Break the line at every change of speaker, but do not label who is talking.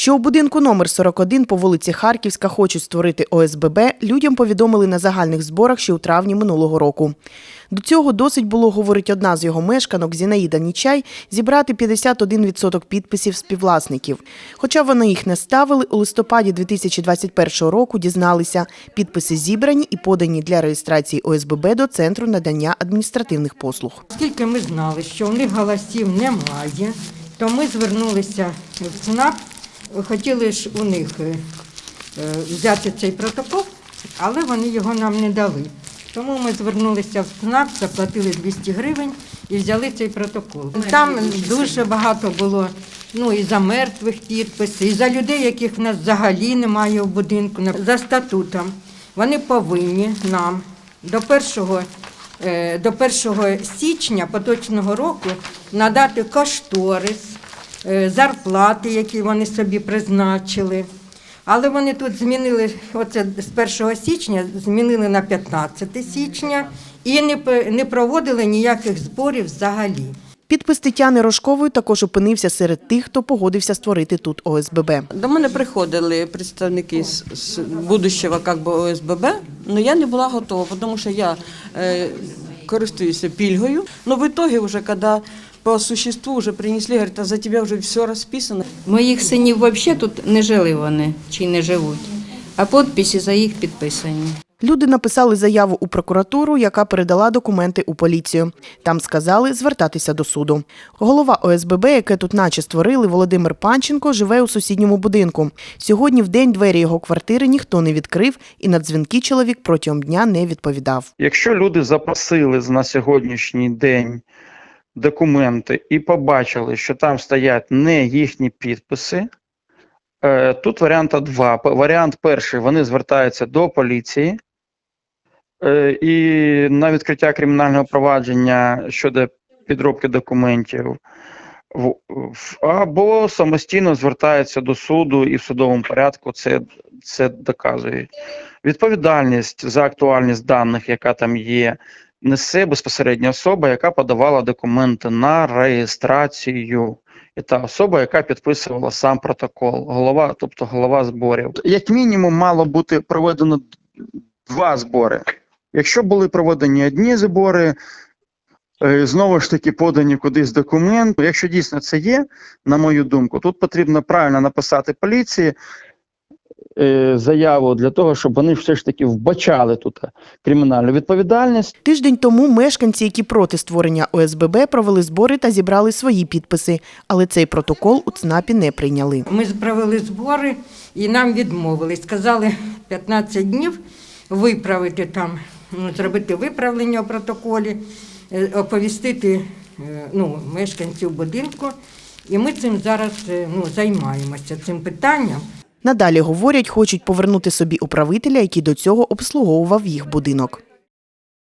Що у будинку номер 41 по вулиці Харківська хочуть створити ОСББ, людям повідомили на загальних зборах ще у травні минулого року. До цього досить було, говорить одна з його мешканок Зінаїда Нічай, зібрати 51% підписів співвласників. Хоча вони їх не ставили, у листопаді 2021 року дізналися, підписи зібрані і подані для реєстрації ОСББ до Центру надання адміністративних послуг.
Оскільки ми знали, що у них голосів немає, то ми звернулися в ЦНАП, хотіли ж у них е, е, взяти цей протокол, але вони його нам не дали. Тому ми звернулися в ЦНАП, заплатили 200 гривень і взяли цей протокол. Там дуже багато було ну, і за мертвих підписів, і за людей, яких в нас взагалі немає в будинку. За статутом вони повинні нам до першого е, до 1 січня поточного року надати кошторис, зарплати, які вони собі призначили. Але вони тут змінили оце з 1 січня, змінили на 15 січня і не, не проводили ніяких зборів взагалі.
Підпис Тетяни Рожкової також опинився серед тих, хто погодився створити тут ОСББ.
До мене приходили представники з, з будущого как би, ОСББ, але я не була готова, тому що я е, користуюся пільгою. Но в итоге вже, коли по существу вже принесли, говорять, а за тебе вже все розписано.
Моїх синів взагалі тут не жили вони чи не живуть, а підписи за їх підписані.
Люди написали заяву у прокуратуру, яка передала документи у поліцію. Там сказали звертатися до суду. Голова ОСББ, яке тут наче створили, Володимир Панченко, живе у сусідньому будинку. Сьогодні в день двері його квартири ніхто не відкрив, і на дзвінки чоловік протягом дня не відповідав.
Якщо люди запросили на сьогоднішній день документи і побачили, що там стоять не їхні підписи, е, тут варіанта два. Варіант перший вони звертаються до поліції е, і на відкриття кримінального провадження щодо підробки документів. Або самостійно звертаються до суду і в судовому порядку це, це доказують. Відповідальність за актуальність даних, яка там є, несе безпосередньо особа, яка подавала документи на реєстрацію. І та особа, яка підписувала сам протокол, голова, тобто голова зборів. Як мінімум, мало бути проведено два збори. Якщо були проведені одні збори, е, знову ж таки подані кудись документи. Якщо дійсно це є, на мою думку, тут потрібно правильно написати поліції заяву для того, щоб вони все ж таки вбачали тут кримінальну відповідальність.
Тиждень тому мешканці, які проти створення ОСББ, провели збори та зібрали свої підписи, але цей протокол у ЦНАПі не прийняли.
Ми провели збори і нам відмовили. Сказали 15 днів виправити там, ну, зробити виправлення у протоколі, е, оповістити е, ну, мешканців будинку. І ми цим зараз е, ну, займаємося цим питанням.
Надалі говорять, хочуть повернути собі управителя, який до цього обслуговував їх будинок.